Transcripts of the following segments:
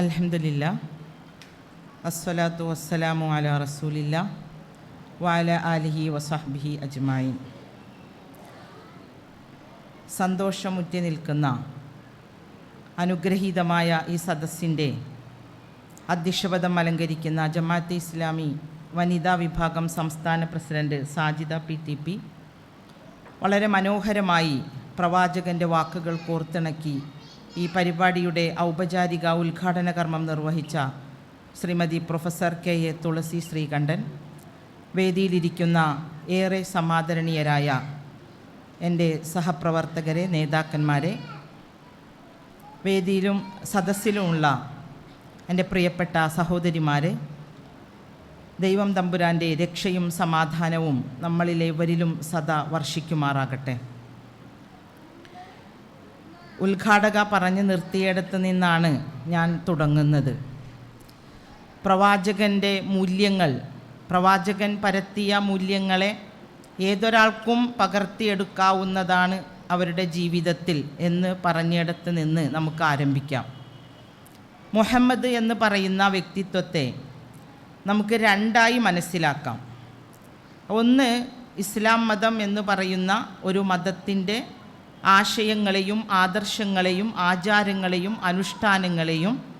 അൽഹംദുലില്ല. അസ്സലാത്തു വസ്സലാമു അല റസൂലില്ല. വാല ആലിഹി വസഹ്ബിഹി അജ്മായിൻ സന്തോഷമുറ്റി നിൽക്കുന്ന അനുഗ്രഹീതമായ ഈ സദസ്സിന്റെ അധ്യക്ഷപദം അലങ്കരിക്കുന്ന ജമാഅത്തെ ഇസ്ലാമി വനിതാ വിഭാഗം സംസ്ഥാന president Sajida P T P വളരെ മനോഹരമായി പ്രവാചകന്റെ വാക്കുകൾ കോർത്തിണക്കി ഈ പരിപാടിയുടെ ഔപചാരിക ഉദ്ഘാടന കർമ്മം നിർവഹിച്ച Shrimati professor K A Thulasi Sreekantan വേദിയിലിരിക്കുന്ന ഏറെ സമാദരണീയരായ എന്റെ സഹപ്രവർത്തകരെ നേതാക്കന്മാരെ വേദിയിലും സദസ്സിലുമുള്ള എന്റെ പ്രിയപ്പെട്ട സഹോദരിമാരെ ദൈവം തമ്പുരാന്റെ രക്ഷയും സമാധാനവും നമ്മളിലേവരിലും സദാ വർഷിക്കുമാറാകട്ടെ. ഉദ്ഘാടക പറഞ്ഞു നിർത്തിയിടത്ത് നിന്നാണ് ഞാൻ തുടങ്ങുന്നത്. പ്രവാചകന്റെ മൂല്യങ്ങൾ പ്രവാചകൻ പരത്തിയ മൂല്യങ്ങളെ ഏതൊരാൾക്കും പകർത്തിയെടുക്കാവുന്നതാണ് അവരുടെ ജീവിതത്തിൽ എന്ന് പറഞ്ഞിടത്ത് നിന്ന് നമുക്ക് ആരംഭിക്കാം. മുഹമ്മദ് എന്ന് പറയുന്ന വ്യക്തിത്വത്തെ നമുക്ക് രണ്ടായി മനസ്സിലാക്കാം. ഒന്ന് ഇസ്ലാം മതം എന്ന് പറയുന്ന ഒരു മതത്തിന്റെ ആശയങ്ങളെയും ആദർശങ്ങളെയും ആചാരങ്ങളെയും അനുഷ്ഠാനങ്ങളെയും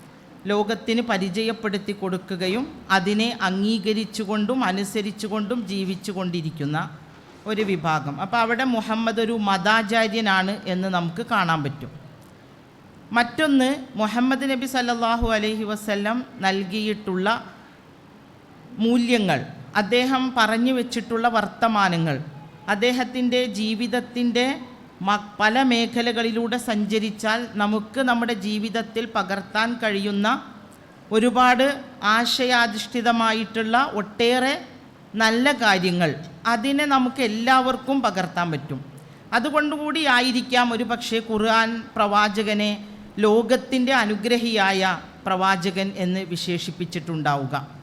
ലോകത്തിന് പരിചയപ്പെടുത്തി കൊടുക്കുകയും അതിനെ അംഗീകരിച്ചുകൊണ്ടും അനുസരിച്ചുകൊണ്ടും ജീവിച്ചു കൊണ്ടിരിക്കുന്ന ഒരു വിഭാഗം. അപ്പോൾ അവിടെ മുഹമ്മദ് ഒരു മതാചാര്യനാണ് എന്ന് നമുക്ക് കാണാൻ പറ്റും. മറ്റൊന്ന് മുഹമ്മദ് നബി സല്ലാഹു അലഹി വസ്ല്ലം നൽകിയിട്ടുള്ള മൂല്യങ്ങൾ അദ്ദേഹം പറഞ്ഞു വെച്ചിട്ടുള്ള വർത്തമാനങ്ങൾ അദ്ദേഹത്തിന്റെ ജീവിതത്തിന്റെ പല മേഖലകളിലൂടെ സഞ്ചരിച്ചാൽ നമുക്ക് നമ്മുടെ ജീവിതത്തിൽ പകർത്താൻ കഴിയുന്ന ഒരുപാട് ആശയാധിഷ്ഠിതമായിട്ടുള്ള ഒട്ടേറെ നല്ല കാര്യങ്ങൾ അതിനെ നമുക്ക് എല്ലാവർക്കും പകർത്താൻ പറ്റും. അതുകൊണ്ടുകൂടി ആയിരിക്കാം ഒരു പക്ഷേ ഖുർആൻ പ്രവാചകനെ ലോകത്തിന്റെ അനുഗ്രഹിയായ പ്രവാചകൻ എന്ന് വിശേഷിപ്പിച്ചിട്ടുണ്ടാവുക.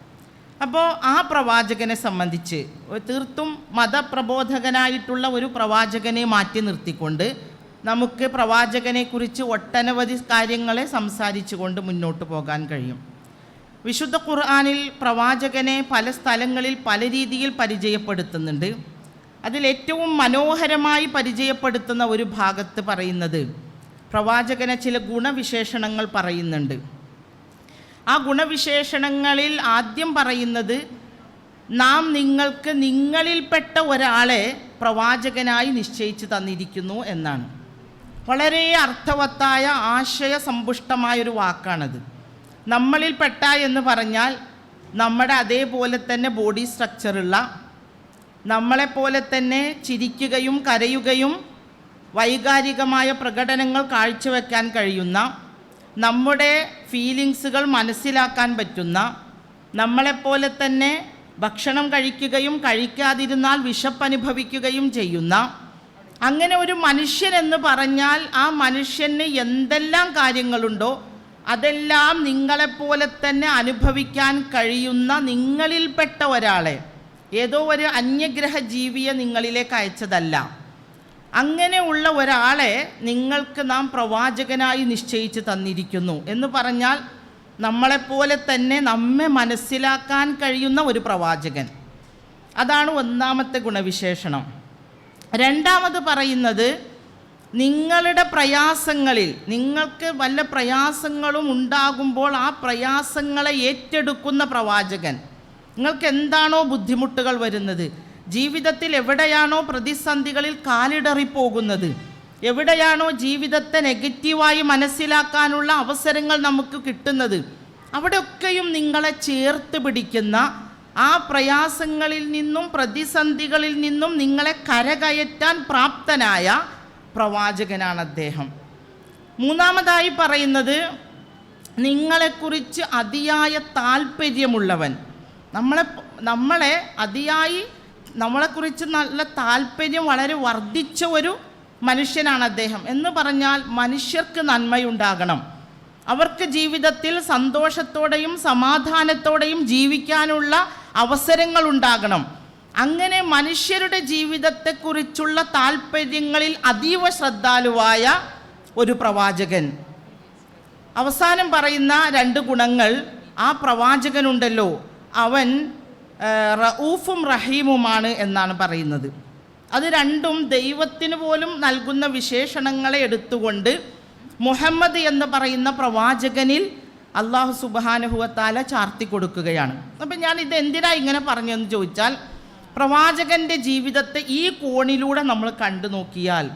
അപ്പോൾ ആ പ്രവാചകനെ സംബന്ധിച്ച് തീർത്തും മതപ്രബോധകനായിട്ടുള്ള ഒരു പ്രവാചകനെ മാറ്റി നിർത്തിക്കൊണ്ട് നമുക്ക് പ്രവാചകനെക്കുറിച്ച് ഒട്ടനവധി കാര്യങ്ങളെ സംസാരിച്ചുകൊണ്ട് മുന്നോട്ട് പോകാൻ കഴിയും. വിശുദ്ധ ഖുർആാനിൽ പ്രവാചകനെ പല സ്ഥലങ്ങളിൽ പല രീതിയിൽ പരിചയപ്പെടുത്തുന്നുണ്ട്. അതിലേറ്റവും മനോഹരമായി പരിചയപ്പെടുത്തുന്ന ഒരു ഭാഗത്ത് പറയുന്നത് പ്രവാചകനെ ചില ഗുണവിശേഷണങ്ങൾ പറയുന്നുണ്ട്. ആ ഗുണവിശേഷണങ്ങളിൽ ആദ്യം പറയുന്നത് നാം നിങ്ങൾക്ക് നിങ്ങളിൽപ്പെട്ട ഒരാളെ പ്രവാചകനായി നിശ്ചയിച്ചു തന്നിരിക്കുന്നു എന്നാണ്. വളരെ അർത്ഥവത്തായ ആശയസമ്പുഷ്ടമായൊരു വാക്കാണത്. നമ്മളിൽപ്പെട്ട എന്ന് പറഞ്ഞാൽ നമ്മുടെ അതേപോലെ തന്നെ ബോഡി സ്ട്രക്ചറുള്ള നമ്മളെപ്പോലെ തന്നെ ചിരിക്കുകയും കരയുകയും വൈകാരികമായ പ്രകടനങ്ങൾ കാഴ്ചവെക്കാൻ കഴിയുന്ന നമ്മുടെ ഫീലിങ്സുകൾ മനസ്സിലാക്കാൻ പറ്റുന്ന നമ്മളെപ്പോലെ തന്നെ ഭക്ഷണം കഴിക്കുകയും കഴിക്കാതിരുന്നാൽ വിശപ്പനുഭവിക്കുകയും ചെയ്യുന്ന അങ്ങനെ ഒരു മനുഷ്യൻ എന്ന് പറഞ്ഞാൽ ആ മനുഷ്യന് എന്തെല്ലാം കാര്യങ്ങളുണ്ടോ അതെല്ലാം നിങ്ങളെപ്പോലെ തന്നെ അനുഭവിക്കാൻ കഴിയുന്ന നിങ്ങളിൽപ്പെട്ട ഒരാളെ. ഏതോ ഒരു അന്യഗ്രഹ ജീവിയെ നിങ്ങളിലേക്ക് അയച്ചതല്ല. അങ്ങനെയുള്ള ഒരാളെ നിങ്ങൾക്ക് നാം പ്രവാചകനായി നിശ്ചയിച്ച് തന്നിരിക്കുന്നു എന്ന് പറഞ്ഞാൽ നമ്മളെപ്പോലെ തന്നെ നമ്മെ മനസ്സിലാക്കാൻ കഴിയുന്ന ഒരു പ്രവാചകൻ. അതാണ് ഒന്നാമത്തെ ഗുണവിശേഷണം. രണ്ടാമത് പറയുന്നത് നിങ്ങളുടെ പ്രയാസങ്ങളിൽ നിങ്ങൾക്ക് വല്ല പ്രയാസങ്ങളും ഉണ്ടാകുമ്പോൾ ആ പ്രയാസങ്ങളെ ഏറ്റെടുക്കുന്ന പ്രവാചകൻ. നിങ്ങൾക്ക് എന്താണോ ബുദ്ധിമുട്ടുകൾ വരുന്നത്? ജീവിതത്തിൽ എവിടെയാണോ പ്രതിസന്ധികളിൽ കാലിടറിപ്പോകുന്നത് എവിടെയാണോ ജീവിതത്തെ നെഗറ്റീവായി മനസ്സിലാക്കാനുള്ള അവസരങ്ങൾ നമുക്ക് കിട്ടുന്നത് അവിടെയൊക്കെയും നിങ്ങളെ ചേർത്ത് പിടിക്കുന്ന ആ പ്രയാസങ്ങളിൽ നിന്നും പ്രതിസന്ധികളിൽ നിന്നും നിങ്ങളെ കരകയറ്റാൻ പ്രാപ്തനായ പ്രവാചകനാണ് അദ്ദേഹം. മൂന്നാമതായി പറയുന്നത് നിങ്ങളെക്കുറിച്ച് അതിയായ താല്പര്യമുള്ളവൻ നമ്മളെ നമ്മളെ അതിയായി നമ്മളെക്കുറിച്ച് നല്ല താല്പര്യം വളരെ വർദ്ധിച്ച ഒരു മനുഷ്യനാണ് അദ്ദേഹം. എന്ന് പറഞ്ഞാൽ മനുഷ്യർക്ക് നന്മയുണ്ടാകണം. അവർക്ക് ജീവിതത്തിൽ സന്തോഷത്തോടെയും സമാധാനത്തോടെയും ജീവിക്കാനുള്ള അവസരങ്ങൾ ഉണ്ടാകണം. അങ്ങനെ മനുഷ്യരുടെ ജീവിതത്തെക്കുറിച്ചുള്ള താല്പര്യങ്ങളിൽ അതീവ ശ്രദ്ധാലുവായ ഒരു പ്രവാചകൻ. അവസാനം പറയുന്ന രണ്ട് ഗുണങ്ങൾ ആ പ്രവാചകനുണ്ടല്ലോ. അവൻ റഊഫും റഹീമുമാണ് എന്നാണ് പറയുന്നത്. അത് രണ്ടും ദൈവത്തിന് പോലും നൽകുന്ന വിശേഷണങ്ങളെ എടുത്തുകൊണ്ട് മുഹമ്മദ് എന്ന് പറയുന്ന പ്രവാചകനിൽ അള്ളാഹു സുബാനുഹുവത്താല ചാർത്തി കൊടുക്കുകയാണ്. അപ്പം ഞാൻ ഇത് എന്തിനാ ഇങ്ങനെ പറഞ്ഞതെന്ന് ചോദിച്ചാൽ പ്രവാചകന്റെ ജീവിതത്തെ ഈ കോണിലൂടെ നമ്മൾ കണ്ടു നോക്കിയാൽ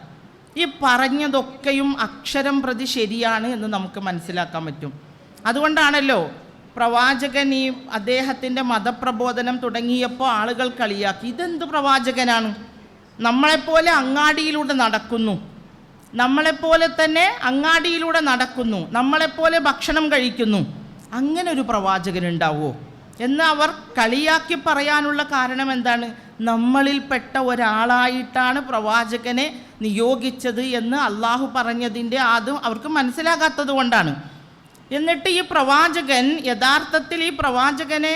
ഈ പറഞ്ഞതൊക്കെയും അക്ഷരം പ്രതി ശരിയാണ് എന്ന് നമുക്ക് മനസ്സിലാക്കാൻ പറ്റും. അതുകൊണ്ടാണല്ലോ പ്രവാചകൻ ഈ അദ്ദേഹത്തിന്റെ മതപ്രബോധനം തുടങ്ങിയപ്പോൾ ആളുകൾ കളിയാക്കി. ഇതെന്ത് പ്രവാചകനാണ്? നമ്മളെപ്പോലെ അങ്ങാടിയിലൂടെ നടക്കുന്നു. നമ്മളെപ്പോലെ തന്നെ അങ്ങാടിയിലൂടെ നടക്കുന്നു. നമ്മളെപ്പോലെ ഭക്ഷണം കഴിക്കുന്നു. അങ്ങനെ ഒരു പ്രവാചകൻ ഉണ്ടാവുമോ എന്ന് അവർ കളിയാക്കി പറയാനുള്ള കാരണം എന്താണ്? നമ്മളിൽപ്പെട്ട ഒരാളായിട്ടാണ് പ്രവാചകനെ നിയോഗിച്ചത് എന്ന് അള്ളാഹു പറഞ്ഞതിന്റെ ആദ്യം അവർക്ക് മനസ്സിലാകാത്തത് കൊണ്ടാണ്. എന്നിട്ട് ഈ പ്രവാചകൻ യഥാർത്ഥത്തിൽ ഈ പ്രവാചകനെ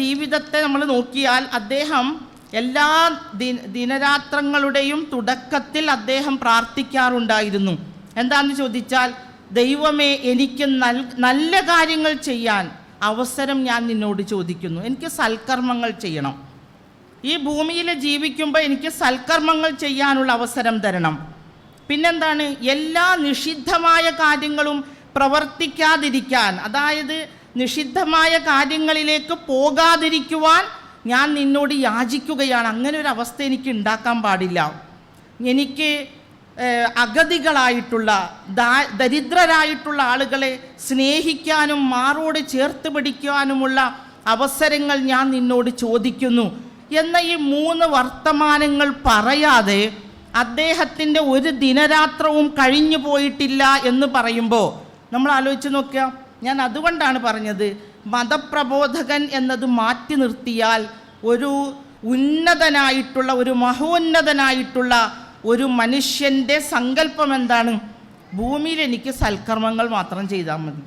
ജീവിതത്തെ നമ്മൾ നോക്കിയാൽ അദ്ദേഹം എല്ലാ ദി ദിനരാത്രങ്ങളുടെയും തുടക്കത്തിൽ അദ്ദേഹം പ്രാർത്ഥിക്കാറുണ്ടായിരുന്നു. എന്താണെന്ന് ചോദിച്ചാൽ ദൈവമേ എനിക്ക് നൽ നല്ല കാര്യങ്ങൾ ചെയ്യാൻ അവസരം ഞാൻ നിന്നോട് ചോദിക്കുന്നു. എനിക്ക് സൽക്കർമ്മങ്ങൾ ചെയ്യണം. ഈ ഭൂമിയിൽ ജീവിക്കുമ്പോൾ എനിക്ക് സൽക്കർമ്മങ്ങൾ ചെയ്യാനുള്ള അവസരം തരണം. പിന്നെന്താണ്? എല്ലാ നിഷിദ്ധമായ കാര്യങ്ങളും പ്രവർത്തിക്കാതിരിക്കാൻ അതായത് നിഷിദ്ധമായ കാര്യങ്ങളിലേക്ക് പോകാതിരിക്കുവാൻ ഞാൻ നിന്നോട് യാചിക്കുകയാണ്. അങ്ങനെ ഒരു അവസ്ഥ എനിക്ക് ഉണ്ടാക്കാൻ പാടില്ല. എനിക്ക് അഗതികളായിട്ടുള്ള ദരിദ്രരായിട്ടുള്ള ആളുകളെ സ്നേഹിക്കാനും മാറോട് ചേർത്ത് പിടിക്കുവാനുമുള്ള അവസരങ്ങൾ ഞാൻ നിന്നോട് ചോദിക്കുന്നു. എന്ന ഈ മൂന്ന് വർത്തമാനങ്ങൾ പറയാതെ അദ്ദേഹത്തിന്റെ ഒരു ദിനരാത്രവും കഴിഞ്ഞു പോയിട്ടില്ല എന്ന് പറയുമ്പോൾ നമ്മൾ ആലോചിച്ച് നോക്കുക ഞാൻ അതുകൊണ്ടാണ് പറഞ്ഞത് മതപ്രബോധകൻ എന്നത് മാറ്റി നിർത്തിയാൽ ഒരു ഉന്നതനായിട്ടുള്ള ഒരു മഹോന്നതനായിട്ടുള്ള ഒരു മനുഷ്യന്റെ സങ്കല്പം എന്താണ് ഭൂമിയിൽ എനിക്ക് സൽക്കർമ്മങ്ങൾ മാത്രം ചെയ്താൽ മതി.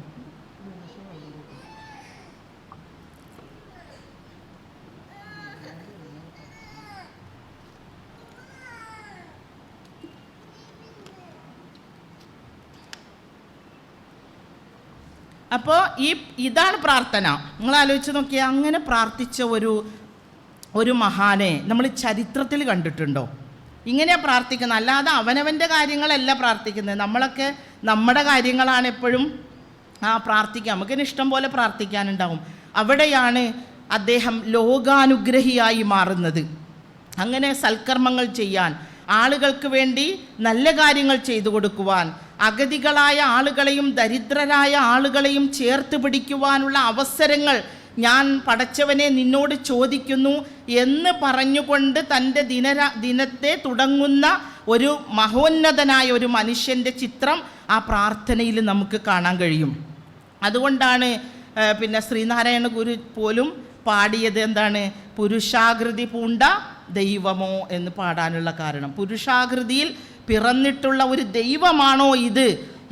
അപ്പോൾ ഈ ഇതാണ് പ്രാർത്ഥന. നിങ്ങൾ ആലോചിച്ച് നോക്കിയാൽ അങ്ങനെ പ്രാർത്ഥിച്ച ഒരു ഒരു മഹാനെ നമ്മൾ ചരിത്രത്തിൽ കണ്ടിട്ടുണ്ടോ? ഇങ്ങനെയാണ് പ്രാർത്ഥിക്കുന്നത്. അല്ലാതെ അവനവന്റെ കാര്യങ്ങളല്ല പ്രാർത്ഥിക്കുന്നത്. നമ്മളൊക്കെ നമ്മുടെ കാര്യങ്ങളാണ് എപ്പോഴും ആ പ്രാർത്ഥിക്കുക. നമുക്കിന് ഇഷ്ടം പോലെ പ്രാർത്ഥിക്കാനുണ്ടാവും. അവിടെയാണ് അദ്ദേഹം ലോകാനുഗ്രഹിയായി മാറുന്നത്. അങ്ങനെ സൽക്കർമ്മങ്ങൾ ചെയ്യാൻ ആളുകൾക്ക് വേണ്ടി നല്ല കാര്യങ്ങൾ ചെയ്തു കൊടുക്കുവാൻ അഗതികളായ ആളുകളെയും ദരിദ്രരായ ആളുകളെയും ചേർത്ത് പിടിക്കുവാനുള്ള അവസരങ്ങൾ ഞാൻ പടച്ചവനെ നിന്നോട് ചോദിക്കുന്നു എന്ന് പറഞ്ഞുകൊണ്ട് തന്റെ ദിനര ദിനത്തെ തുടങ്ങുന്ന ഒരു മഹോന്നതനായ ഒരു മനുഷ്യന്റെ ചിത്രം ആ പ്രാർത്ഥനയിൽ നമുക്ക് കാണാൻ കഴിയും. അതുകൊണ്ടാണ് പിന്നെ ശ്രീനാരായണ ഗുരു പോലും പാടിയത് എന്താണ്? പുരുഷാകൃതി പൂണ്ട ദൈവമോ എന്ന് പാടാനുള്ള കാരണം. പുരുഷാകൃതിയിൽ പിറന്നിട്ടുള്ള ഒരു ദൈവമാണോ ഇത്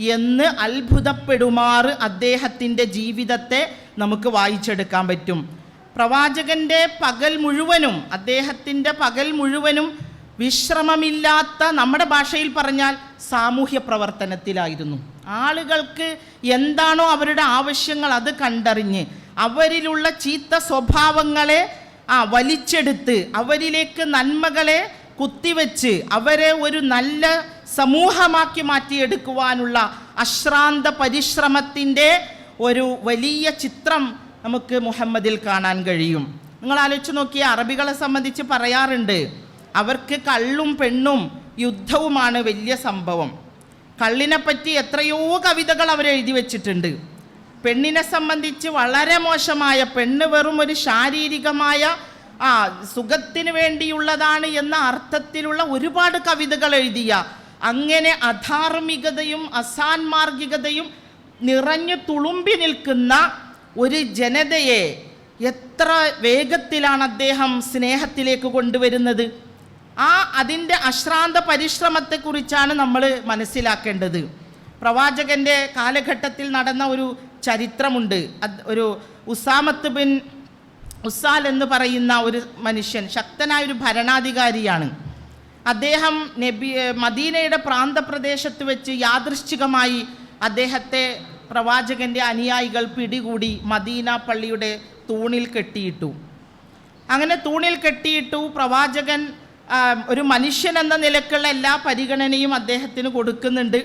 എന്ന് അത്ഭുതപ്പെടുമാറ് അദ്ദേഹത്തിന്റെ ജീവിതത്തെ നമുക്ക് വായിച്ചെടുക്കാൻ പറ്റും. പ്രവാചകന്റെ പകൽ മുഴുവനും അദ്ദേഹത്തിന്റെ പകൽ മുഴുവനും വിശ്രമമില്ലാത്ത നമ്മുടെ ഭാഷയിൽ പറഞ്ഞാൽ സാമൂഹ്യ പ്രവർത്തനത്തിലായിരുന്നു. ആളുകൾക്ക് എന്താണോ അവരുടെ ആവശ്യങ്ങൾ അത് കണ്ടറിഞ്ഞ് അവരിലുള്ള ചീത്ത സ്വഭാവങ്ങളെ ആ വലിച്ചെടുത്ത് അവരിലേക്ക് നന്മകളെ കുത്തിവെച്ച് അവരെ ഒരു നല്ല സമൂഹമാക്കി മാറ്റിയെടുക്കുവാനുള്ള അശ്രാന്ത പരിശ്രമത്തിന്റെ ഒരു വലിയ ചിത്രം നമുക്ക് മുഹമ്മദിൽ കാണാൻ കഴിയും. നിങ്ങൾ ആലോചിച്ച് നോക്കിയ അറബികളെ സംബന്ധിച്ച് പറയാറുണ്ട് അവർക്ക് കള്ളും പെണ്ണും യുദ്ധവുമാണ് വലിയ സംഭവം. കള്ളിനെപ്പറ്റി എത്രയോ കവിതകൾ അവർ എഴുതി വെച്ചിട്ടുണ്ട്. പെണ്ണിനെ സംബന്ധിച്ച് വളരെ മോശമായ പെണ്ണ് വെറും ഒരു ശാരീരികമായ ആ സുഖത്തിന് വേണ്ടിയുള്ളതാണ് എന്ന അർത്ഥത്തിലുള്ള ഒരുപാട് കവിതകൾ എഴുതിയ. അങ്ങനെ അധാർമികതയും അസാൻമാർഗികതയും നിറഞ്ഞു തുളുമ്പി നിൽക്കുന്ന ഒരു ജനതയെ എത്ര വേഗത്തിലാണ് അദ്ദേഹം സ്നേഹത്തിലേക്ക് കൊണ്ടുവരുന്നത്? ആ അതിന്റെ അശ്രാന്ത പരിശ്രമത്തെക്കുറിച്ചാണ് നമ്മൾ മനസ്സിലാക്കേണ്ടത്. പ്രവാചകന്റെ കാലഘട്ടത്തിൽ നടന്ന ഒരു ചരിത്രമുണ്ട്. ഒരു ഉസാമത്ത് ബിൻ ഉസാൽ എന്ന് പറയുന്ന ഒരു മനുഷ്യൻ ശക്തനായ ഒരു ഭരണാധികാരിയാണ്. അദ്ദേഹം നബി മദീനയുടെ പ്രാന്തപ്രദേശത്ത് വെച്ച് യാദൃശ്ചികമായി അദ്ദേഹത്തെ പ്രവാചകന്റെ അനുയായികൾ പിടികൂടി മദീന പള്ളിയുടെ തൂണിൽ കെട്ടിയിട്ടു. അങ്ങനെ തൂണിൽ കെട്ടിയിട്ടു പ്രവാചകൻ ഒരു മനുഷ്യൻ എന്ന നിലക്കുള്ള എല്ലാ പരിഗണനയും അദ്ദേഹത്തിന് കൊടുക്കുന്നുണ്ട്.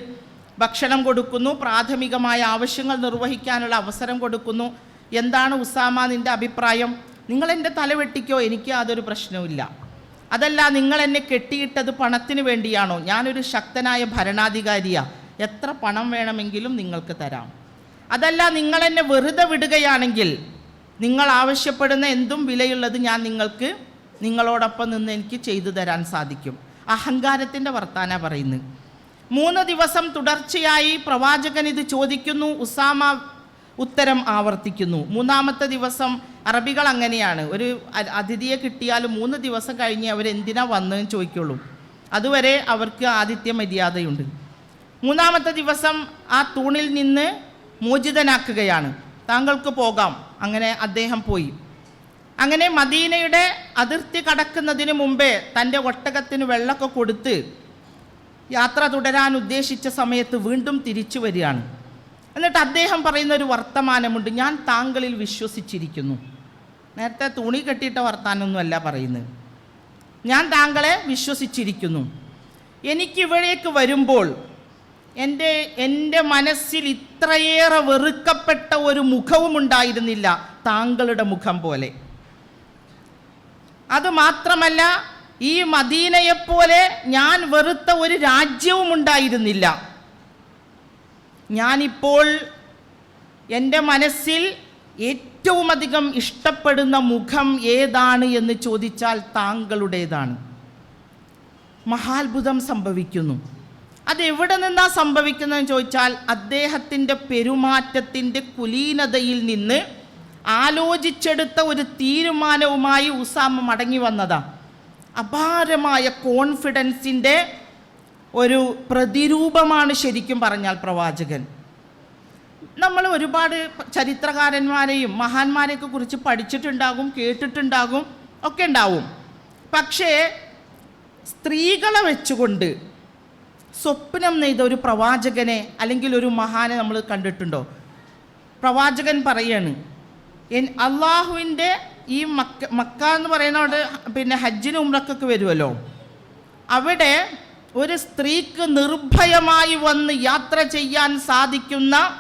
ഭക്ഷണം കൊടുക്കുന്നു പ്രാഥമികമായ ആവശ്യങ്ങൾ നിർവഹിക്കാനുള്ള അവസരം കൊടുക്കുന്നു. എന്താണ് ഉസാമ നിന്റെ അഭിപ്രായം? നിങ്ങൾ എന്റെ തല വെട്ടിക്കോ? എനിക്ക് അതൊരു പ്രശ്നവുമില്ല അതല്ല നിങ്ങൾ എന്നെ കെട്ടിയിട്ടത് പണത്തിന് വേണ്ടിയാണോ? ഞാനൊരു ശക്തനായ ഭരണാധികാരിയാണ് എത്ര പണം വേണമെങ്കിലും നിങ്ങൾക്ക് തരാം. അതല്ല നിങ്ങൾ എന്നെ വെറുതെ വിടുകയാണെങ്കിൽ നിങ്ങൾ ആവശ്യപ്പെടുന്ന എന്തും വിലയുള്ളത് ഞാൻ നിങ്ങൾക്ക് നിങ്ങളോടൊപ്പം നിന്ന് എനിക്ക് ചെയ്തു തരാൻ സാധിക്കും. അഹങ്കാരത്തിന്റെ വർത്താന പറയുന്നത്. മൂന്ന് ദിവസം തുടർച്ചയായി പ്രവാചകൻ ഇത് ചോദിക്കുന്നു ഉസാമ ഉത്തരം ആവർത്തിക്കുന്നു. മൂന്നാമത്തെ ദിവസം അറബികൾ അങ്ങനെയാണ്. ഒരു അതിഥിയെ കിട്ടിയാൽ മൂന്ന് ദിവസം കഴിഞ്ഞ് അവരെന്തിനാ വന്നതെന്ന് ചോദിക്കുള്ളൂ. അതുവരെ അവർക്ക് ആതിഥ്യ മര്യാദയുണ്ട്. മൂന്നാമത്തെ ദിവസം ആ തൂണിൽ നിന്ന് മോചിതനാക്കുകയാണ്. താങ്കൾക്ക് പോകാം. അങ്ങനെ അദ്ദേഹം പോയി. അങ്ങനെ മദീനയുടെ അതിർത്തി കടക്കുന്നതിന് മുമ്പേ തന്റെ ഒട്ടകത്തിന് വെള്ളമൊക്കെ കൊടുത്ത് യാത്ര തുടരാൻ ഉദ്ദേശിച്ച സമയത്ത് വീണ്ടും തിരിച്ചു വരികയാണ്. എന്നിട്ട് അദ്ദേഹം പറയുന്ന ഒരു വർത്തമാനമുണ്ട്. ഞാൻ താങ്കളിൽ വിശ്വസിച്ചിരിക്കുന്നു. നേരത്തെ തുണി കെട്ടിയിട്ട വർത്താനമൊന്നുമല്ല പറയുന്നത്. ഞാൻ താങ്കളെ വിശ്വസിച്ചിരിക്കുന്നു. എനിക്കിവിടേക്ക് വരുമ്പോൾ എന്റെ എന്റെ മനസ്സിൽ ഇത്രയേറെ വെറുക്കപ്പെട്ട ഒരു മുഖവും ഉണ്ടായിരുന്നില്ല താങ്കളുടെ മുഖം പോലെ. അത് മാത്രമല്ല ഈ മദീനയെപ്പോലെ ഞാൻ വെറുത്ത ഒരു രാജ്യവും ഉണ്ടായിരുന്നില്ല. ഞാനിപ്പോൾ എന്റെ മനസ്സിൽ ഏറ്റവും അധികം ഇഷ്ടപ്പെടുന്ന മുഖം ഏതാണ് എന്ന് ചോദിച്ചാൽ താങ്കളുടേതാണ്. മഹാത്ഭുതം സംഭവിക്കുന്നു. അതെവിടെ നിന്നാ സംഭവിക്കുന്നതെന്ന് ചോദിച്ചാൽ അദ്ദേഹത്തിന്റെ പെരുമാറ്റത്തിന്റെ കുലീനതയിൽ നിന്ന് ആലോചിച്ചെടുത്ത ഒരു തീരുമാനവുമായി ഉസാമ മടങ്ങി വന്നതാ. അപാരമായ കോൺഫിഡൻസിന്റെ ഒരു പ്രതിരൂപമാണ് ശരിക്കും പറഞ്ഞാൽ പ്രവാചകൻ. നമ്മൾ ഒരുപാട് ചരിത്രകാരന്മാരെയും മഹാന്മാരെയൊക്കെ കുറിച്ച് പഠിച്ചിട്ടുണ്ടാകും കേട്ടിട്ടുണ്ടാകും ഒക്കെ ഉണ്ടാവും. പക്ഷേ സ്ത്രീകളെ വെച്ചുകൊണ്ട് സ്വപ്നം നെയ്ത ഒരു പ്രവാചകനെ അല്ലെങ്കിൽ ഒരു മഹാനെ നമ്മൾ കണ്ടിട്ടുണ്ടോ? പ്രവാചകൻ പറയാണ് എൻ അള്ളാഹുവിന്റെ ഈ മക്ക മക്ക എന്ന് പറയുന്ന അവിടെ പിന്നെ ഹജ്ജിന് ഉമ്രക്കൊക്കെ വരുമല്ലോ അവിടെ ഒരു സ്ത്രീക്ക് നിർഭയമായി വന്ന് യാത്ര ചെയ്യാൻ സാധിക്കുന്ന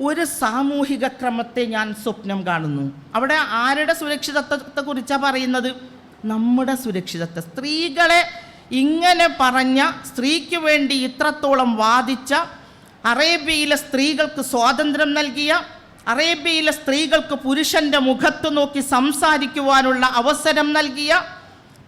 ഒരു സാമൂഹിക ക്രമത്തെ ഞാൻ സ്വപ്നം കാണുന്നു. അവിടെ ആരുടെ സുരക്ഷിതത്വത്തെ കുറിച്ചാണ് പറയുന്നത്? നമ്മുടെ സുരക്ഷിതത്വം. സ്ത്രീകളെ ഇങ്ങനെ പറഞ്ഞ സ്ത്രീക്ക് വേണ്ടി ഇത്രത്തോളം വാദിച്ച അറേബ്യയിലെ സ്ത്രീകൾക്ക് സ്വാതന്ത്ര്യം നൽകിയ അറേബ്യയിലെ സ്ത്രീകൾക്ക് പുരുഷന്റെ മുഖത്ത് നോക്കി സംസാരിക്കുവാനുള്ള അവസരം നൽകിയ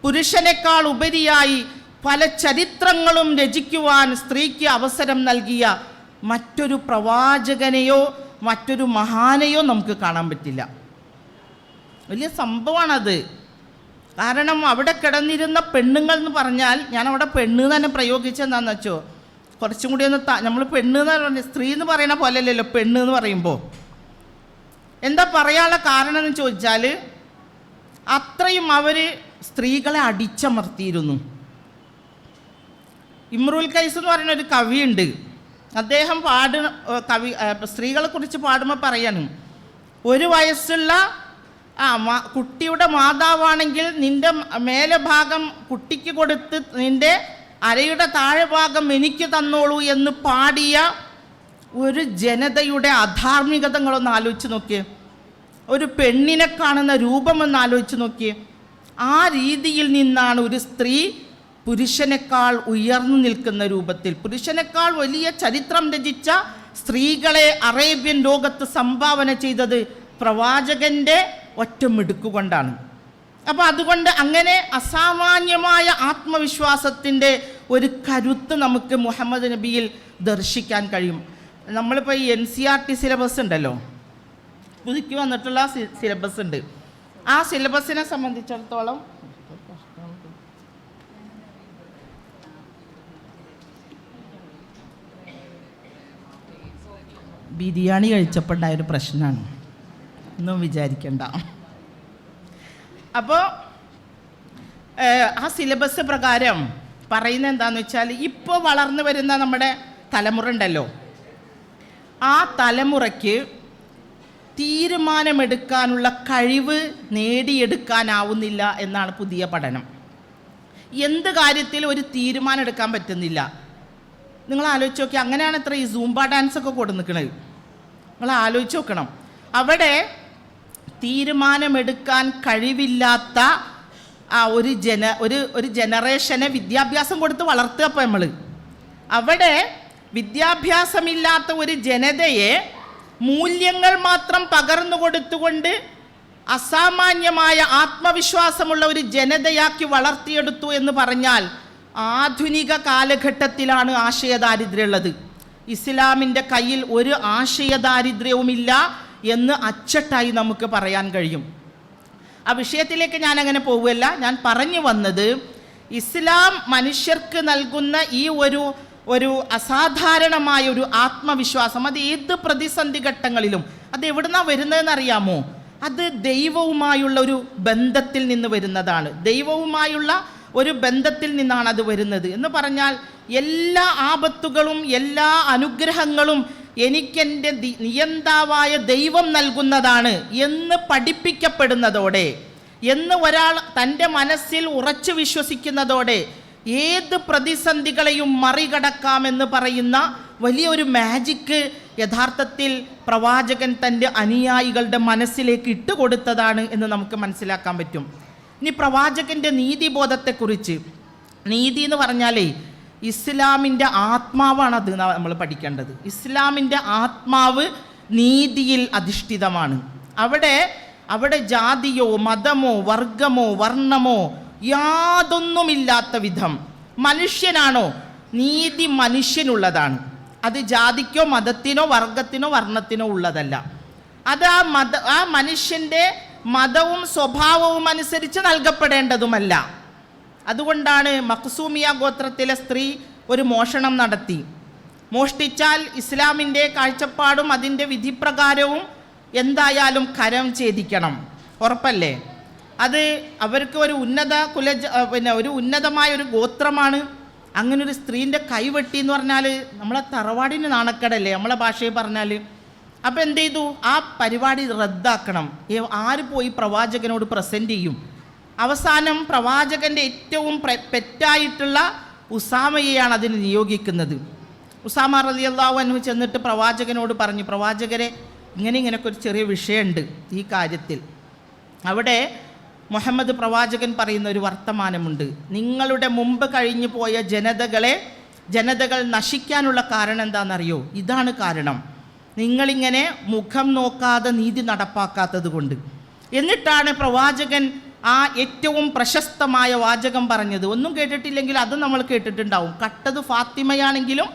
പുരുഷനേക്കാൾ ഉപരിയായി പല ചരിത്രങ്ങളും രചിക്കുവാൻ സ്ത്രീക്ക് അവസരം നൽകിയ മറ്റൊരു പ്രവാചകനെയോ മറ്റൊരു മഹാനെയോ നമുക്ക് കാണാൻ പറ്റില്ല. വലിയ സംഭവമാണത്. കാരണം അവിടെ കിടന്നിരുന്ന പെണ്ണുങ്ങൾ എന്ന് പറഞ്ഞാൽ ഞാൻ അവിടെ പെണ്ണ് തന്നെ പ്രയോഗിച്ചെന്താണെന്ന് വെച്ചോ? കുറച്ചും കൂടി ഒന്ന് നമ്മൾ പെണ്ണ് എന്ന് പറഞ്ഞ സ്ത്രീ എന്ന് പറയുന്ന പോലെയല്ലല്ലോ പെണ്ണ് എന്ന് പറയുമ്പോൾ. എന്താ പറയാനുള്ള കാരണം എന്ന് ചോദിച്ചാൽ അത്രയും അവർ സ്ത്രീകളെ അടിച്ചമർത്തിയിരുന്നു. ഇമ്രുൽ കൈസ് എന്ന് പറയുന്ന ഒരു കവിയുണ്ട്. അദ്ദേഹം പാട് കവി സ്ത്രീകളെ കുറിച്ച് പാടുമ്പോൾ പറയാണ് ഒരു വയസ്സുള്ള ആ കുട്ടിയുടെ മാതാവാണെങ്കിൽ നിന്റെ മേലെ ഭാഗം കുട്ടിക്ക് കൊടുത്ത് നിന്റെ അരയുടെ താഴെ ഭാഗം എനിക്ക് തന്നോളൂ എന്ന് പാടിയ ഒരു ജനതയുടെ അധാർമികതകളൊന്ന് ആലോചിച്ച് നോക്കിയേ. ഒരു പെണ്ണിനെ കാണുന്ന രൂപമെന്ന് ആലോചിച്ച് നോക്കിയേ. ആ രീതിയിൽ നിന്നാണ് ഒരു സ്ത്രീ പുരുഷനേക്കാൾ ഉയർന്നു നിൽക്കുന്ന രൂപത്തിൽ പുരുഷനേക്കാൾ വലിയ ചരിത്രം രചിച്ച സ്ത്രീകളെ അറേബ്യൻ ലോകത്ത് സംഭാവന ചെയ്തത് പ്രവാചകന്റെ ഒറ്റമിടുക്കുകൊണ്ടാണ് അപ്പോൾ അതുകൊണ്ട് അങ്ങനെ അസാമാന്യമായ ആത്മവിശ്വാസത്തിന്റെ ഒരു കരുത്ത് നമുക്ക് മുഹമ്മദ് നബിയിൽ ദർശിക്കാൻ കഴിയും. നമ്മളിപ്പോൾ ഈ N C R T syllabus ഉണ്ടല്ലോ പുതുക്കി വന്നിട്ടുള്ള സിലബസ് ഉണ്ട്. ആ സിലബസിനെ സംബന്ധിച്ചിടത്തോളം ബിരിയാണി കഴിച്ചപ്പോൾ ഉണ്ടായൊരു പ്രശ്നമാണ് ഒന്നും വിചാരിക്കണ്ട. അപ്പോൾ ആ സിലബസ് പ്രകാരം പറയുന്നത് എന്താണെന്ന് വെച്ചാൽ ഇപ്പോൾ വളർന്നു വരുന്ന നമ്മുടെ തലമുറ ഉണ്ടല്ലോ. ആ തലമുറയ്ക്ക് തീരുമാനമെടുക്കാനുള്ള കഴിവ് നേടിയെടുക്കാനാവുന്നില്ല എന്നാണ് പുതിയ പഠനം. എന്ത് കാര്യത്തിൽ ഒരു തീരുമാനം എടുക്കാൻ പറ്റുന്നില്ല. നിങ്ങൾ ആലോചിച്ച് നോക്കി അങ്ങനെയാണ് ഇത്ര ഈ സൂംബ ഡാൻസ് ഒക്കെ കൊടുന്നിക്കണത്. നിങ്ങൾ ആലോചിച്ച് നോക്കണം. അവിടെ തീരുമാനമെടുക്കാൻ കഴിവില്ലാത്ത ആ ഒരു ജന ഒരു ഒരു ജനറേഷനെ വിദ്യാഭ്യാസം കൊടുത്ത് വളർത്തുക അപ്പോൾ നമ്മൾ അവിടെ വിദ്യാഭ്യാസമില്ലാത്ത ഒരു ജനതയെ മൂല്യങ്ങൾ മാത്രം പകർന്നു കൊടുത്തുകൊണ്ട് അസാമാന്യമായ ആത്മവിശ്വാസമുള്ള ഒരു ജനതയാക്കി വളർത്തിയെടുത്തു എന്ന് പറഞ്ഞാൽ ആധുനിക കാലഘട്ടത്തിലാണ് ആശയദാരിദ്ര്യമുള്ളത്. ഇസ്ലാമിന്റെ കയ്യിൽ ഒരു ആശയദാരിദ്ര്യവുമില്ല എന്ന് അച്ചട്ടായി നമുക്ക് പറയാൻ കഴിയും. ആ വിഷയത്തിലേക്ക് ഞാൻ അങ്ങനെ പോവുകയല്ല. ഞാൻ പറഞ്ഞു വന്നത് ഇസ്ലാം മനുഷ്യർക്ക് നൽകുന്ന ഈ ഒരു ഒരു അസാധാരണമായ ഒരു ആത്മവിശ്വാസം അത് ഏത് പ്രതിസന്ധി ഘട്ടങ്ങളിലും അത് എവിടുന്നാ വരുന്നതെന്ന് അറിയാമോ അത് ദൈവവുമായുള്ള ഒരു ബന്ധത്തിൽ നിന്ന് വരുന്നതാണ്. ദൈവവുമായുള്ള ഒരു ബന്ധത്തിൽ നിന്നാണ് അത് വരുന്നത്. എന്ന് പറഞ്ഞാൽ എല്ലാ ആപത്തുകളും എല്ലാ അനുഗ്രഹങ്ങളും എനിക്കെന്റെ നിയന്താവായ ദൈവം നൽകുന്നതാണ് എന്ന് പഠിപ്പിക്കപ്പെടുന്നതോടെ എന്ന് ഒരാൾ തന്റെ മനസ്സിൽ ഉറച്ചു വിശ്വസിക്കുന്നതോടെ ഏത് പ്രതിസന്ധികളെയും മറികടക്കാമെന്ന് പറയുന്ന വലിയൊരു മാജിക്ക് യഥാർത്ഥത്തിൽ പ്രവാചകൻ തന്റെ അനുയായികളുടെ മനസ്സിലേക്ക് ഇട്ടുകൊടുത്തതാണ് എന്ന് നമുക്ക് മനസ്സിലാക്കാൻ പറ്റും. ഇനി പ്രവാചകന്റെ നീതിബോധത്തെക്കുറിച്ച് നീതി എന്ന് പറഞ്ഞാലേ ഇസ്ലാമിന്റെ ആത്മാവാണ് അത് നമ്മൾ പഠിക്കേണ്ടത്. ഇസ്ലാമിന്റെ ആത്മാവ് നീതിയിൽ അധിഷ്ഠിതമാണ്. അവിടെ അവിടെ ജാതിയോ മതമോ വർഗമോ വർണമോ യാതൊന്നുമില്ലാത്ത വിധം മനുഷ്യനാണോ? നീതി മനുഷ്യനുള്ളതാണ്. അത് ജാതിക്കോ മതത്തിനോ വർഗത്തിനോ വർണത്തിനോ ഉള്ളതല്ല. അത് ആ മത ആ മനുഷ്യന്റെ മതവും സ്വഭാവവും അനുസരിച്ച് നൽകപ്പെടേണ്ടതുമല്ല. അതുകൊണ്ടാണ് മഖ്സൂമിയ ഗോത്രത്തിലെ സ്ത്രീ ഒരു മോഷണം നടത്തി. മോഷ്ടിച്ചാൽ ഇസ്ലാമിന്റെ കാഴ്ചപ്പാടും അതിന്റെ വിധിപ്രകാരവും എന്തായാലും കരം ഛേദിക്കണം. ഉറപ്പല്ലേ? അത് അവർക്ക് ഒരു ഉന്നത കുലജ പിന്നെ ഒരു ഉന്നതമായ ഒരു ഗോത്രമാണ്. അങ്ങനെ ഒരു സ്ത്രീന്റെ കൈവെട്ടി എന്ന് പറഞ്ഞാൽ നമ്മളെ തറവാടിന് നാണക്കടല്ലേ നമ്മളെ ഭാഷയിൽ പറഞ്ഞാൽ? അപ്പോൾ എന്ത് ചെയ്തു? ആ പരിപാടി റദ്ദാക്കണം. ആര് പോയി പ്രവാചകനോട് പ്രസന്റ് ചെയ്യും? അവസാനം പ്രവാചകന്റെ ഏറ്റവും പെറ്റായിട്ടുള്ള ഉസാമയെയാണ് അതിന് നിയോഗിക്കുന്നത്. ഉസാമ റലി അള്ളാഹു അനു ചെന്നിട്ട് പ്രവാചകനോട് പറഞ്ഞു പ്രവാചകരെ ഇങ്ങനെ ഇങ്ങനെയൊക്കെ ഒരു ചെറിയ വിഷയമുണ്ട് ഈ കാര്യത്തിൽ. അവിടെ മുഹമ്മദ് പ്രവാചകൻ പറയുന്ന ഒരു വർത്തമാനമുണ്ട്. നിങ്ങളുടെ മുമ്പ് കഴിഞ്ഞു പോയ ജനതകളെ ജനതകൾ നശിക്കാനുള്ള കാരണം എന്താണെന്നറിയോ? ഇതാണ് കാരണം. നിങ്ങളിങ്ങനെ മുഖം നോക്കാതെ നീതി നടപ്പാക്കാത്തത് കൊണ്ട്. എന്നിട്ടാണ് പ്രവാചകൻ ആ ഏറ്റവും പ്രശസ്തമായ വാചകം പറഞ്ഞത്. ഒന്നും കേട്ടിട്ടില്ലെങ്കിൽ അത് നമ്മൾ കേട്ടിട്ടുണ്ടാവും. കട്ടത് ഫാത്തിമയാണെങ്കിലും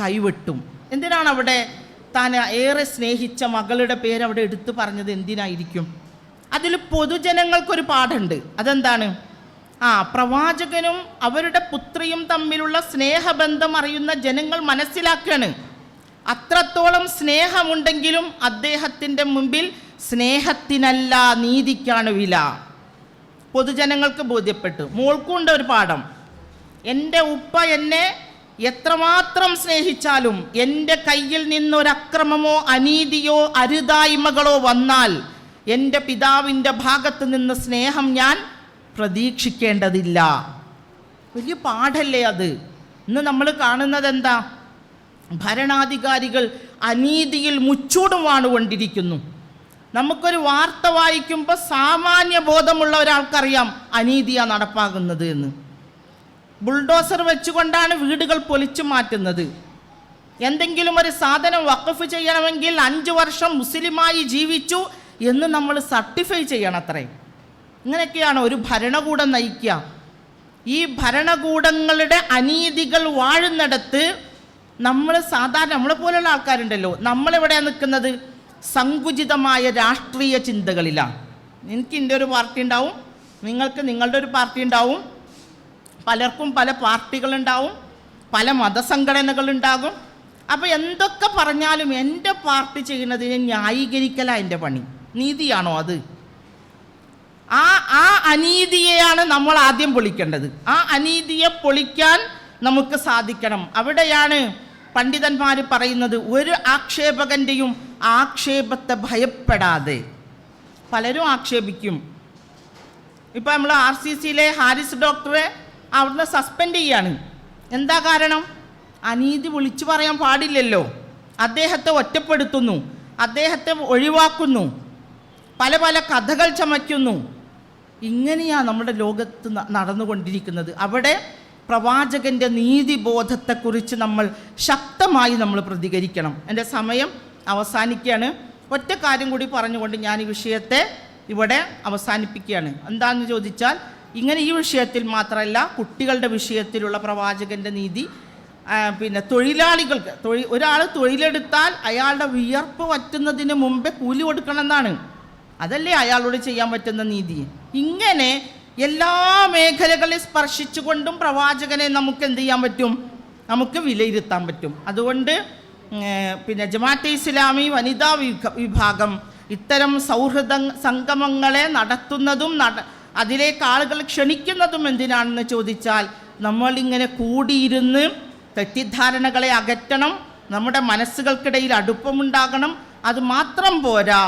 കൈവെട്ടും. എന്തിനാണ് അവിടെ താൻ ഏറെ സ്നേഹിച്ച മകളുടെ പേര് അവിടെ എടുത്തു പറഞ്ഞത്? എന്തിനായിരിക്കും? അതിൽ പൊതുജനങ്ങൾക്കൊരു പാഠമുണ്ട്. അതെന്താണ്? ആ പ്രവാചകനും അവരുടെ പുത്രിയും തമ്മിലുള്ള സ്നേഹബന്ധം അറിയുന്ന ജനങ്ങൾ മനസ്സിലാക്കുകയാണ് അത്രത്തോളം സ്നേഹമുണ്ടെങ്കിലും അദ്ദേഹത്തിന്റെ മുമ്പിൽ സ്നേഹത്തിനല്ല നീതിക്കാണ് വില. പൊതുജനങ്ങൾക്ക് ബോധ്യപ്പെട്ടു. മോൾക്കുണ്ട് ഒരു പാഠം. എന്റെ ഉപ്പ എന്നെ എത്രമാത്രം സ്നേഹിച്ചാലും എന്റെ കയ്യിൽ നിന്നൊരക്രമമോ അനീതിയോ അരുതായ്മകളോ വന്നാൽ എന്റെ പിതാവിന്റെ ഭാഗത്ത് നിന്ന് സ്നേഹം ഞാൻ പ്രതീക്ഷിക്കേണ്ടതില്ല. വലിയ പാഠല്ലേ അത്. ഇന്ന് നമ്മൾ കാണുന്നത് എന്താ ഭരണാധികാരികൾ അനീതിയിൽ മുച്ചൂടുമാണ് കൊണ്ടിരിക്കുന്നു നമുക്കൊരു വാർത്ത വായിക്കുമ്പോൾ സാമാന്യ ബോധമുള്ള ഒരാൾക്കറിയാം അനീതിയാണ് നടപ്പാകുന്നത് എന്ന്. ബുൾഡോസർ വെച്ചുകൊണ്ടാണ് വീടുകൾ പൊളിച്ചു മാറ്റുന്നത്. എന്തെങ്കിലും ഒരു സാധനം വഖഫ് ചെയ്യണമെങ്കിൽ അഞ്ച് വർഷം മുസ്ലിമായി ജീവിച്ചു എന്ന് നമ്മൾ സർട്ടിഫൈ ചെയ്യണം അത്രേ ഇങ്ങനെയൊക്കെയാണ് ഒരു ഭരണകൂടം നയിക്കുക. ഈ ഭരണകൂടങ്ങളുടെ അനീതികൾ വാഴുന്നിടത്ത് നമ്മൾ സാധാരണ നമ്മളെ പോലുള്ള ആൾക്കാരുണ്ടല്ലോ. നമ്മളെവിടെയാണ് നിൽക്കുന്നത്? സങ്കുചിതമായ രാഷ്ട്രീയ ചിന്തകളിലാണ് എനിക്ക് എന്റെ ഒരു പാർട്ടി ഉണ്ടാവും നിങ്ങൾക്ക് നിങ്ങളുടെ ഒരു പാർട്ടി ഉണ്ടാവും പലർക്കും പല പാർട്ടികളുണ്ടാവും പല മതസംഘടനകളുണ്ടാകും. അപ്പോൾ എന്തൊക്കെ പറഞ്ഞാലും എന്റെ പാർട്ടി ചെയ്യുന്നതിനെ ന്യായീകരിക്കല എന്റെ പണി. നീതിയാണോ അത്? ആ ആ അനീതിയെയാണ് നമ്മൾ ആദ്യം പൊളിക്കേണ്ടത്. ആ അനീതിയെ പൊളിക്കാൻ നമുക്ക് സാധിക്കണം. അവിടെയാണ് പണ്ഡിതന്മാർ പറയുന്നത് ഒരു ആക്ഷേപകന്റെയും ആക്ഷേപത്തെ ഭയപ്പെടാതെ. പലരും ആക്ഷേപിക്കും. ഇപ്പം നമ്മൾ ആർ സി സിയിലെ ഹാരിസ് ഡോക്ടറെ അവിടുന്ന് സസ്പെൻഡ് ചെയ്യാണ്. എന്താ കാരണം? അനീതി വിളിച്ചു പറയാൻ പാടില്ലല്ലോ. അദ്ദേഹത്തെ ഒറ്റപ്പെടുത്തുന്നു. അദ്ദേഹത്തെ ഒഴിവാക്കുന്നു. പല പല കഥകൾ ചമയ്ക്കുന്നു. ഇങ്ങനെയാണ് നമ്മുടെ ലോകത്ത് നടന്നുകൊണ്ടിരിക്കുന്നത്. അവിടെ പ്രവാചകന്റെ നീതിബോധത്തെക്കുറിച്ച് നമ്മൾ ശക്തമായി നമ്മൾ പ്രതികരിക്കണം. എന്റെ സമയം അവസാനിക്കുകയാണ്. ഒറ്റ കാര്യം കൂടി പറഞ്ഞുകൊണ്ട് ഞാൻ ഈ വിഷയത്തെ ഇവിടെ അവസാനിപ്പിക്കുകയാണ്. എന്താണെന്ന് ചോദിച്ചാൽ ഇങ്ങനെ ഈ വിഷയത്തിൽ മാത്രമല്ല കുട്ടികളുടെ വിഷയത്തിലുള്ള പ്രവാചകന്റെ നീതി പിന്നെ തൊഴിലാളികൾക്ക് തൊഴിൽ ഒരാൾ തൊഴിലെടുത്താൽ അയാളുടെ വിയർപ്പ് വറ്റുന്നതിന് മുമ്പേ കൂലി കൊടുക്കണം എന്നാണ് അതല്ലേ അയാളോട് ചെയ്യാൻ പറ്റുന്ന നീതി. ഇങ്ങനെ എല്ലാ മേഖലകളെ സ്പർശിച്ചുകൊണ്ടും പ്രവാചകനെ നമുക്ക് എന്ത് ചെയ്യാൻ പറ്റും? നമുക്ക് വിലയിരുത്താൻ പറ്റും. അതുകൊണ്ട് പിന്നെ ജമാഅത്തെ ഇസ്ലാമി വനിതാ വിഭാഗം ഇത്തരം സൗഹൃദ സംഗമങ്ങളെ നടത്തുന്നതും നട അതിലേക്ക് ആളുകൾ ക്ഷണിക്കുന്നതും എന്തിനാണെന്ന് ചോദിച്ചാൽ നമ്മളിങ്ങനെ കൂടിയിരുന്ന് തെറ്റിദ്ധാരണകളെ അകറ്റണം നമ്മുടെ മനസ്സുകൾക്കിടയിൽ അടുപ്പമുണ്ടാകണം അത് മാത്രം പോരാ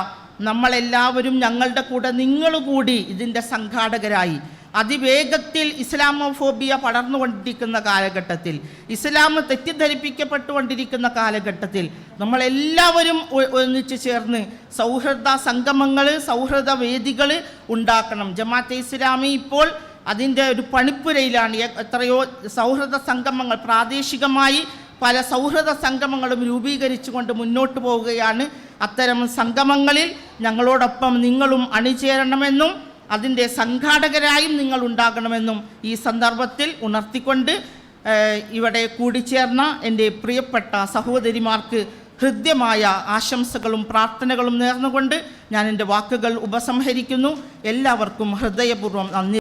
നമ്മളെല്ലാവരും ഞങ്ങളുടെ കൂടെ നിങ്ങൾ കൂടി ഇതിന്റെ സംഘാടകരായി. അതിവേഗത്തിൽ ഇസ്ലാമോഫോബിയ പടർന്നുകൊണ്ടിരിക്കുന്ന കാലഘട്ടത്തിൽ ഇസ്ലാം തെറ്റിദ്ധരിപ്പിക്കപ്പെട്ടുകൊണ്ടിരിക്കുന്ന കാലഘട്ടത്തിൽ നമ്മളെല്ലാവരും ഒന്നിച്ചു ചേർന്ന് സൗഹൃദ സംഗമങ്ങൾ സൗഹൃദ വേദികൾ ഉണ്ടാക്കണം. ജമാഅത്തെ ഇസ്ലാമി ഇപ്പോൾ അതിന്റെ ഒരു പണിപ്പുരയിലാണ്. എത്രയോ സൗഹൃദ സംഗമങ്ങൾ പ്രാദേശികമായി പല സൗഹൃദ സംഗമങ്ങളും രൂപീകരിച്ചുകൊണ്ട് മുന്നോട്ട് പോവുകയാണ്. അത്തരം സംഗമങ്ങളിൽ ഞങ്ങളോടൊപ്പം നിങ്ങളും അണിചേരണമെന്നും അതിന്റെ സംഘാടകരായും നിങ്ങൾ ഉണ്ടാകണമെന്നും ഈ സന്ദർഭത്തിൽ ഉണർത്തിക്കൊണ്ട് ഇവിടെ കൂടിച്ചേർന്ന എന്റെ പ്രിയപ്പെട്ട സഹോദരിമാർക്ക് ഹൃദ്യമായ ആശംസകളും പ്രാർത്ഥനകളും നേർന്നുകൊണ്ട് ഞാൻ എന്റെ വാക്കുകൾ ഉപസംഹരിക്കുന്നു. എല്ലാവർക്കും ഹൃദയപൂർവം നന്ദി.